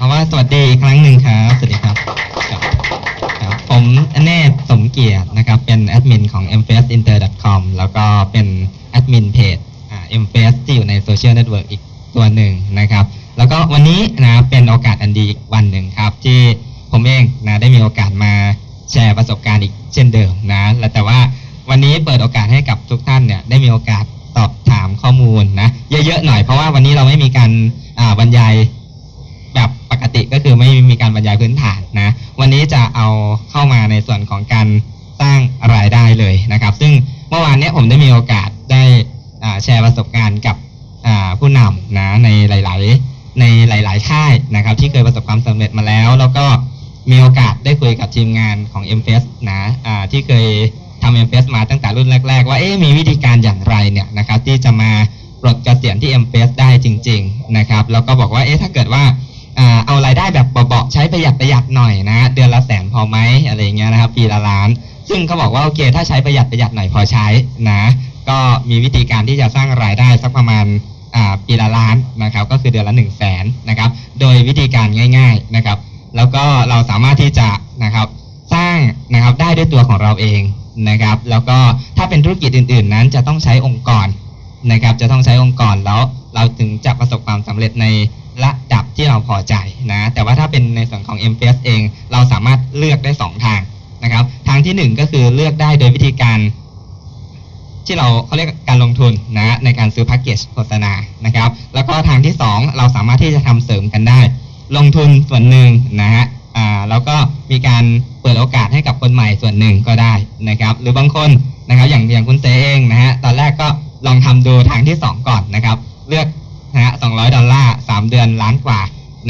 คำว่าสวัสดีอีกครั้งหนึ่งครับ สวัสดีครับครับ ผมอเนศสมเกียรตินะครับ เป็นแอดมินของ m f a c e inter com แล้วก็เป็นแอดมินเพจอ่า m f a c e ที่อยู่ในโซเชียลเน็ตเวิร์กอีกตัวหนึ่งนะครับ แล้วก็วันนี้นะเป็นโอกาสอันดีอีกวันหนึ่งครับ ที่ผมเองนะได้มีโอกาสมาแชร์ประสบการณ์อีกเช่นเดิมนะและแต่ว่าวันนี้เปิดโอกาสให้กับทุกท่านเนี่ยได้มีโอกาสตอบถามข้อมูลนะเยอะๆหน่อยเพราะว่าวันนี้เราไม่มีการบรรยาย แบบปกติก็คือไม่มีการบรรยายพื้นฐานนะ วันนี้จะเอาเข้ามาในส่วนของการสร้างรายได้เลยนะครับ ซึ่งเมื่อวานนี้ผมได้มีโอกาสได้แชร์ประสบการณ์กับผู้นำนะในหลาย ๆ ในหลาย ๆ ค่ายนะครับ ที่เคยประสบความสำเร็จมาแล้ว แล้วก็มีโอกาสได้คุยกับทีมงานของ m f s นะอ่าที่เคยทำ m f s มาตั้งแต่รุ่นแรก ๆ ว่าเอ๊ะมีวิธีการอย่างไรเนี่ยนะครับที่จะมาปลดเกษียณที่ m f s ได้จริง ๆ นะครับ แล้วก็บอกว่าเอ๊ะถ้าเกิดว่า อ่าเอารายได้แบบเบาๆใช้ประหยัดประหยัดหน่อยนะ เดือนละแสนพอไหมอะไรเงี้ยนะครับปีละล้าน ซึ่งเขาบอกว่าโอเค ถ้าใช้ประหยัดประหยัดหน่อยพอใช้นะ ก็มีวิธีการที่จะสร้างรายได้สักประมาณอ่าปีละล้านนะครับ ก็คือเดือนละ1นึ่งแสนนะครับ โดยวิธีการง่าย ๆนะครับ แล้วก็เราสามารถที่จะนะครับสร้างนะครับได้ด้วยตัวของเราเองนะครับ แล้วก็ถ้าเป็นธุรกิจอื่น ๆ นั้นจะต้องใช้องค์กรนะครับ จะต้องใช้องค์กรแล้วเราถึงจะประสบความสำเร็จใน ระดับที่เราพอใจนะ แต่ว่าถ้าเป็นในส่วนของ m p s เอง เราสามารถเลือกได้ 2 ทางนะครับ ทางทีหนึ่1 ก็คือเลือกได้โดยวิธีการที่เราเขาเรียกการลงทุนนะในการซื้อแพ็กเกจโฆษณานะครับ แล้วก็ทางที่ 2 เราสามารถที่จะทำเสริมกันได้ ลงทุนส่วนหนึ่งนะฮะอ่าแล้วก็มีการเปิดโอกาสให้กับคนใหม่ส่วนหนึ่งก็ได้นะครับ หรือบางคนนะครับอย่างอย่างคุณเซเองนะฮะตอนแรกก็ลองทำดูทางที่ 2 ก่อนนะครับ เลือก นะฮะ200ดอลลาร์3เดือนล้านกว่า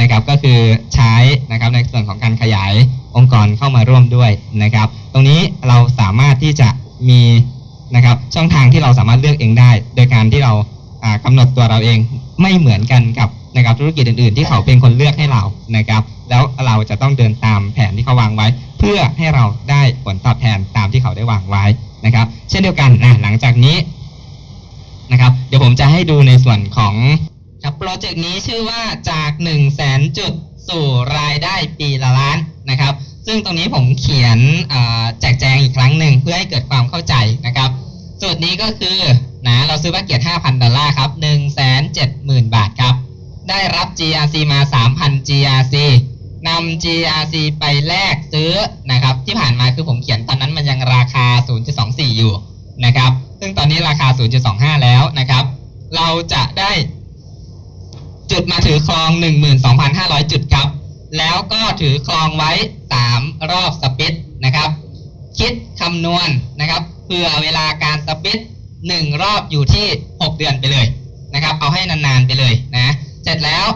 นะครับก็คือใช้นะครับในส่วนของการขยายองค์กรเข้ามาร่วมด้วยนะครับ ตรงนี้เราสามารถที่จะมีนะครับช่องทางที่เราสามารถเลือกเองได้ โดยการที่เราอ่ากำหนดตัวเราเองไม่เหมือนกันกับนะครับธุรกิจอื่น ๆ ที่เขาเป็นคนเลือกให้เรานะครับ แล้วเราจะต้องเดินตามแผนที่เขาวางไว้ เพื่อให้เราได้ผลตอบแทนตามที่เขาได้วางไว้นะครับ เช่นเดียวกันนะหลังจากนี้ นะครับ เดี๋ยวผมจะให้ดูในส่วนของครับโปรเจกต์นี้ชื่อว่าจาก1 0 0 0 0แสนจุดสู่รายได้ปีละล้านนะครับ ซึ่งตรงนี้ผมเขียนแจกแจงอีกครั้งหนึ่งเพื่อให้เกิดความเข้าใจนะครับสูตรนี้ก็คือนะเราซื้อแพ็กเกจ5,000 ดอลลาร์ครับ170,000 บาทครับ ได้รับ GRC มา 3,000 GRC นำ GRC ไปแลกซื้อนะครับ ที่ผ่านมาคือผมเขียนตอนนั้นมันยังราคา 0.24 อยู่นะครับ ซึ่งตอนนี้ราคา 0.25 แล้วนะครับ เราจะได้จุดมาถือครอง 12,500 จุดครับ แล้วก็ถือครองไว้ 3 รอบสปิดนะครับ คิดคำนวณนะครับเผื่อเวลาการสปิด1รอบอยู่ที่ 6 เดือนไปเลยนะครับ เอาให้นานๆไปเลยนะ เสร็จแล้ว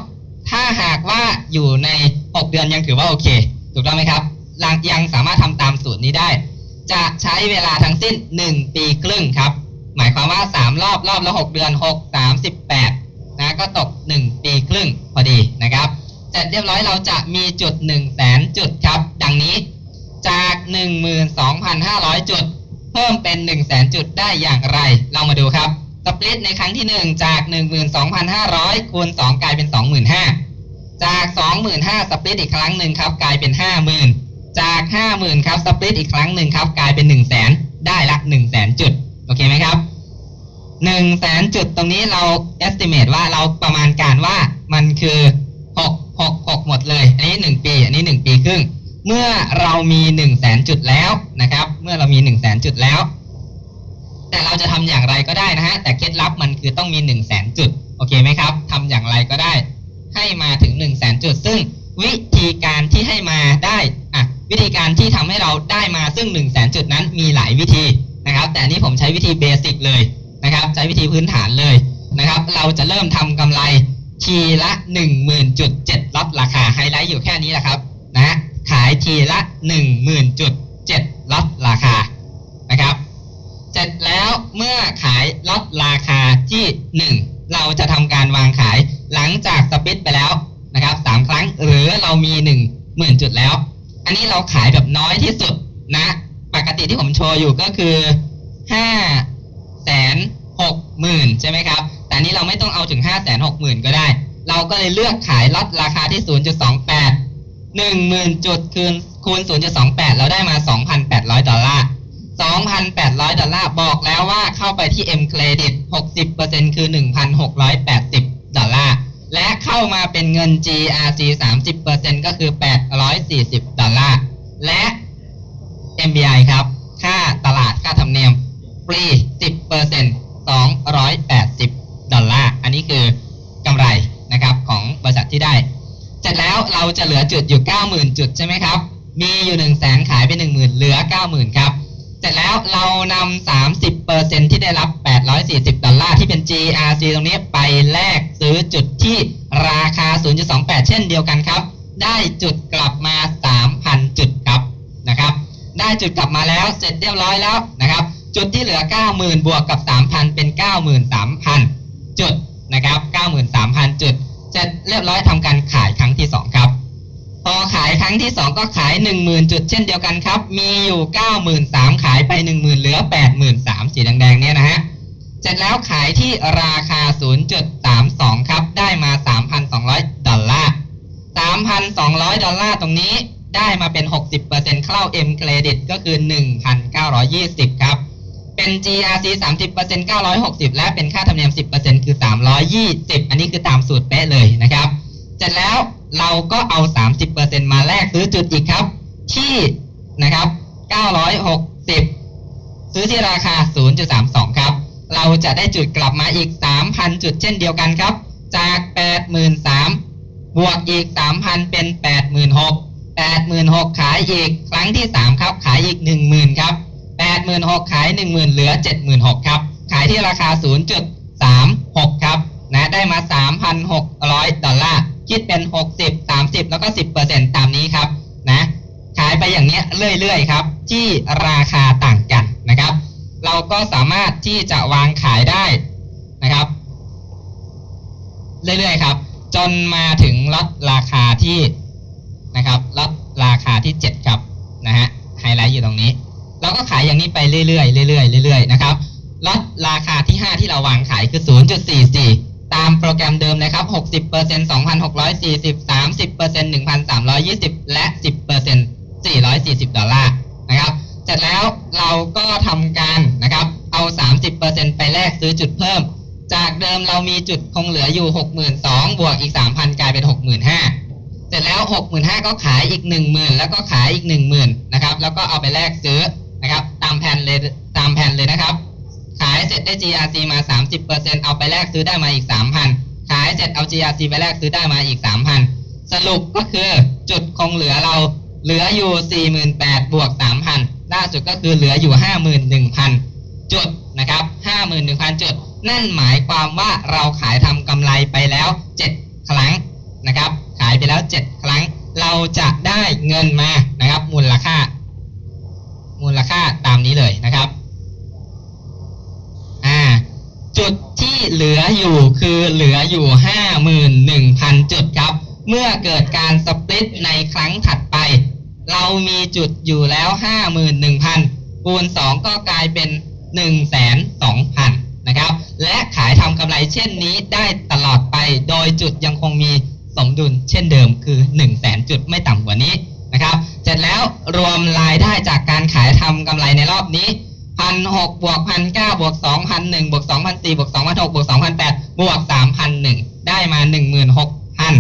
ถ้าหากว่าอยู่ใน 6 เดือนยังถือว่าโอเค ถูกต้องไหมครับยังสามารถทำตามสูตรนี้ได้ จะใช้เวลาทั้งสิ้น 1 ปีครึ่งครับ หมายความว่า 3 รอบรอบละ 6 เดือน 6 38นะก็ตก 1 ปีครึ่งพอดีนะครับ เสร็จเรียบร้อยเราจะมีจุด 1 0 0 0 0แสนจุดครับ ดังนี้จาก 12,500 จุด เพิ่มเป็น 1 0 0 0 0แสนจุดได้อย่างไร เรามาดูครับสปลิตในครั้งที่ 1 จาก 12,500คูณ2กลายเป็น 25,000จาก 25,000สปลิตอีกครั้งหนึ่งครับกลายเป็น 50,000 จาก 50,000 ครับสปลิตอีกครั้งหนึ่งครับ กลายเป็น 1 0 0 0 0แสนได้ละ1 0 0 0 0แสนจุด โอเคไหมครับ1 0 0 0 0แสนจุดตรงนี้เรา estimate ว่าเราประมาณการว่ามันคือ 6 6 6 หมดเลย อันนี้ 1 ปี อันนี้ 1 ปีครึ่ง เมื่อเรามี 1 0 0 0 0แสนจุดแล้วนะครับ เมื่อเรามี 1 0 0 0 0แสนจุดแล้ว แต่เราจะทำอย่างไรก็ได้นะฮะ แต่เคล็ดลับมันคือต้องมี 1 0 0 0 0แสนจุด โอเคไหมครับทำอย่างไรก็ได้ ให้มาถึง 1 0 0 0 0แสนจุด ซึ่งวิธีการที่ให้มาได้ วิธีการที่ทำให้เราได้มาซึ่ง1 0 0 0 0แสนจุดนั้นมีหลายวิธีนะครับ แต่นี้ผมใช้วิธีเบสิกเลยนะครับ ใช้วิธีพื้นฐานเลยนะครับ เราจะเริ่มทำกำไรทีละ 10,000จุด7ล็อตราคาไฮไลท์อยู่แค่นี้แหละครับนะขายทีละ 10,000จุด7ล็อตราคานะครับ เสร็จแล้วเมื่อขายล็อตราคาที่ 1 เราขายแบบน้อยที่สุดนะ ปกติที่ผมโชว์อยู่ก็คือ5แสนหกหมื่นใช่ไหมครับ แต่นี้เราไม่ต้องเอาถึง5แสนหกหมื่นก็ได้ เราก็เลยเลือกขายล็อตราคาที่0.28 10,000จุดคูณคูณ0.28เราได้มา2,800ดอลลาร์2,800ดอลลาร์บอกแล้วว่าเข้าไปที่ M Credit 60%คือ1,680ดอลลาร์ และเข้ามาเป็นเงิน GRC 30%ก็คือ 840 ดอลลาร์ และ MBI ครับ ค่าตลาดค่าธรรมเนียมฟรี 10% 280 ดอลลาร์ อันนี้คือกำไรนะครับของบริษัทที่ได้ เสร็จแล้วเราจะเหลือจุดอยู่ 90,000 จุดใช่ไหมครับ มีอยู่ 1 0 0 0 0แสนขายไป 10,000 เหลือ 90,000 ครับ เสร็จแล้วเรานำ30%ที่ได้รับ 840 ดอลลาร์ที่เป็น GRC ตรงนี้ไปแลกซื้อจุดที่ราคา 0.28 เช่นเดียวกันครับ ได้จุดกลับมา 3,000 จุดครับนะครับ ได้จุดกลับมาแล้วเสร็จเรียบร้อยแล้วนะครับ จุดที่เหลือ 90,000 บวกกับ 3,000 เป็น 93,000 จุดนะครับ 93,000 จุด เสร็จเรียบร้อยทำการขายครับ พอขายครั้งที่สองก็ขายหนึ่งหมื่นจุดเช่นเดียวกันครับ มีอยู่เก้าหมื่นสามขายไปหนึ่งหมื่นเหลือแปดหมื่นสามสีแดงๆเนี่ยนะฮะเสร็จแล้วขายที่ราคาศูนย์จุดสามสองครับ ได้มาสามพันสองร้อยดอลลาร์สามพันสองร้อยดอลลาร์ตรงนี้ได้มาเป็นหกสิบเปอร์เซ็นต์เข้าเอ็มเครดิตก็คือหนึ่งพันเก้าร้อยี่สิบครับ เป็น GRC สามสิบเปอร์เซ็นต์เก้าร้อยหกสิบและเป็นค่าธรรมเนียมสิบเปอร์เซ็นต์คือสามร้อยยี่สิบอันนี้คือตามสูตรเป๊ะเลยนะครับ เสร็จแล้ว เราก็เอา 30%มาแลกซื้อจุดอีกครับ ที่นะครับ 960 ซื้อที่ราคา 0.32 ครับ เราจะได้จุดกลับมาอีก 3,000 จุดเช่นเดียวกันครับ จาก 83,000 บวกอีก 3,000 เป็น 86,000 86,000 ขายอีก ครั้งที่ 3 ครับ ขายอีก 10,000 ครับ 86,000 ขาย 10,000 เหลือ 76,000 ครับ ขายที่ราคา 0.36 ครับ นะ ได้มา 3,600 ดอลลาร์ คิดเป็น 60 30 แล้วก็ 10%ตามนี้ครับนะขายไปอย่างเนี้ยเรื่อยๆครับ ที่ราคาต่างกันนะครับ เราก็สามารถที่จะวางขายได้นะครับ เรื่อยๆครับ จนมาถึงล็อตราคาที่นะครับล็อตราคาที่ 7 ครับนะฮะไฮไลท์อยู่ตรงนี้ เราก็ขายอย่างนี้ไปเรื่อยๆเรื่อยๆเรื่อยๆนะครับล็อตราคาที่ 5 ที่เราวางขายคือ 0.44ามโปรแกรมเดิมนะครับ 60% 2,640 30% 1,320 และ 10% 440 ดอลลาร์นะครับ เสร็จแล้วเราก็ทำการนะครับ เอา 30%ไปแลกซื้อจุดเพิ่ม จากเดิมเรามีจุดคงเหลืออยู่ 62,000 บวกอีก 3,000 กลายเป็น 65,000 เสร็จแล้ว 65,000 ก็ขายอีก 10,000 แล้วก็ขายอีก 10,000 นะครับ แล้วก็เอาไปแลกซื้อนะครับ ตามแผนเลยตามแผนเลยนะครับ ขายเสร็จได้ GRC มา 30%เอาไปแลกซื้อได้มาอีก 3,000 ขายเสร็จเอา GRC ไปแลกซื้อได้มาอีก 3,000 สรุปก็คือจุดคงเหลือเราเหลืออยู่ 48,000บวก 3,000 ล่าสุดก็คือเหลืออยู่ 51,000 จุดนะครับ 51,000 จุด นั่นหมายความว่าเราขายทำกำไรไปแล้ว 7 ครั้งนะครับ ขายไปแล้ว 7 ครั้ง เราจะได้เงินมานะครับ มูลค่า มูลค่าตามนี้เลยนะครับ จุดที่เหลืออยู่คือเหลืออยู่ 51,000 จุดครับ เมื่อเกิดการสปลิตในครั้งถัดไป เรามีจุดอยู่แล้ว 51,000 คูณ 2 ก็กลายเป็น102,000 นะครับ และขายทำกำไรเช่นนี้ได้ตลอดไป โดยจุดยังคงมีสมดุลเช่นเดิมคือ 100,000จุดไม่ต่ำกว่านี้นะครับ เสร็จแล้วรวมรายได้จากการขายทำกำไรในรอบนี้ พันหกบวกพันเก้าบวกสองพันหนึ่งบวกสองพันสี่บวกสองพันหกบวกสองพันแปดบวกสามพันหนึ่งได้มาหนึ่งหมื่นหกพัน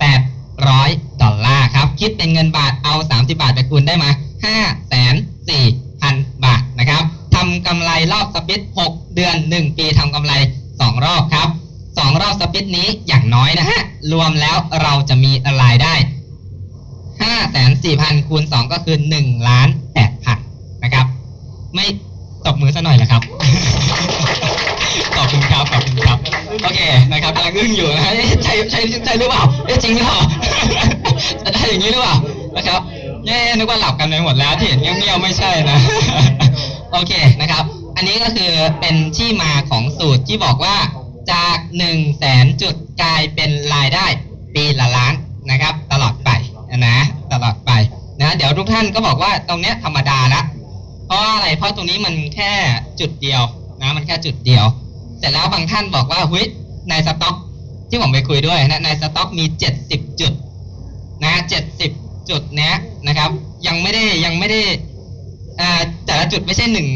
แปดร้อยดอลลาร์ครับ คิดเป็นเงินบาทเอาสามสิบาทไปคูณได้มาห้าแสนสี่พันบาทนะครับทำกำไรรอบสปิตหกเดือนหนึ่งปีทำกำไรสองรอบครับสองรอบสปิตนี้อย่างน้อยนะฮะรวมแล้วเราจะมีรายได้ห้าแสนสี่พันคูณสองก็คือหนึ่งล้านแปดพันนะครับ ไม่ ตบมือซะหน่อยเหรอครับ ขอบคุณครับขอบคุณครับ โอเคนะครับกำลังอึ้งอยู่นะฮะเอ๊ะใช่ใช่ใช่หรือเปล่าเอ๊ะจริงหรือเปล่า จะได้อย่างนี้หรือเปล่านะครับเน่นึกว่าหลับกันไปหมดแล้วที่เห็นเงี้ยวๆไม่ใช่นะ โอเคนะครับ อันนี้ก็คือเป็นที่มาของสูตรที่บอกว่าจาก1นึ่งแสนจุดกลายเป็นรายได้ปีละล้านนะครับ ตลอดไปนะตลอดไปนะเดี๋ยวทุกท่านก็บอกว่าตรงเนี้ยธรรมดาละ ราะอะไร เพราะตรงนี้มันแค่จุดเดียวนะ มันแค่จุดเดียว เสร็จแล้วบางท่านบอกว่าเฮ้ยในสต็อก ที่ผมไปคุยด้วยนะในสต็อกมี70จุด นะ70จุดเนี้ยนะครับ ยังไม่ได้ยังไม่ได้อ่าแต่ละจุดไม่ใช่หนึ่ง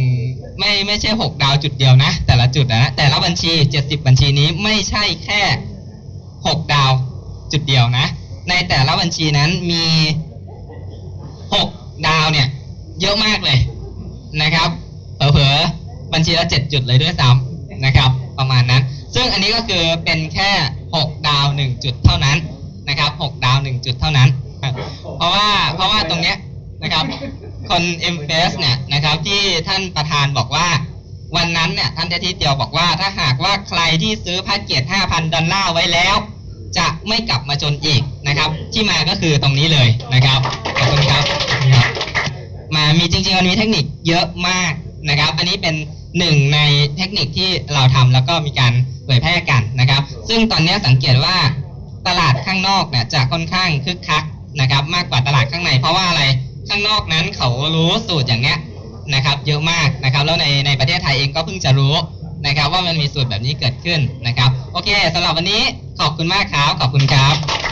ไม่ไม่ใช่หกดาวจุดเดียวนะ แต่ละจุดนะแต่ละบัญชี70บัญชีนี้ไม่ใช่แค่หกดาวจุดเดียวนะ ในแต่ละบัญชีนั้นมีหกดาวเนี่ย เยอะมากเลย นะครับเผลอๆบัญชีละเจ็ดจุดเลยด้วยซ้ำนะครับ ประมาณนั้น ซึ่งอันนี้ก็คือเป็นแค่หกดาวหนึ่งจุดเท่านั้นนะครับหกดาวหนึ่งจุดเท่านั้น เพราะว่าเพราะว่าตรงเนี้ยนะครับคนเอ็มเเนี่ยนะครับที่ท่านประธานบอกว่า วันนั้นเนี่ยท่านเดทิเดียวบอกว่าถ้าหากว่าใครที่ซื้อแพ็กเกจ5,000 ดอลลาร์ไว้แล้ว จะไม่กลับมาจนอีกนะครับ ที่มาก็คือตรงนี้เลยนะครับขอบคุณครับ มามีจริงๆมันมีเทคนิคเยอะมากนะครับ อันนี้เป็นหนึ่งในเทคนิคที่เราทำแล้วก็มีการเผยแพร่กันนะครับ ซึ่งตอนนี้สังเกตว่าตลาดข้างนอกเนี่ยจะค่อนข้างคึกคักนะครับ มากกว่าตลาดข้างใน เพราะว่าอะไรข้างนอกนั้นเขารู้สูตรอย่างเนี้ยนะครับเยอะมากนะครับ แล้วในในประเทศไทยเองก็เพิ่งจะรู้นะครับ ว่ามันมีสูตรแบบนี้เกิดขึ้นนะครับ โอเคสำหรับวันนี้ขอบคุณมากครับขอบคุณครับ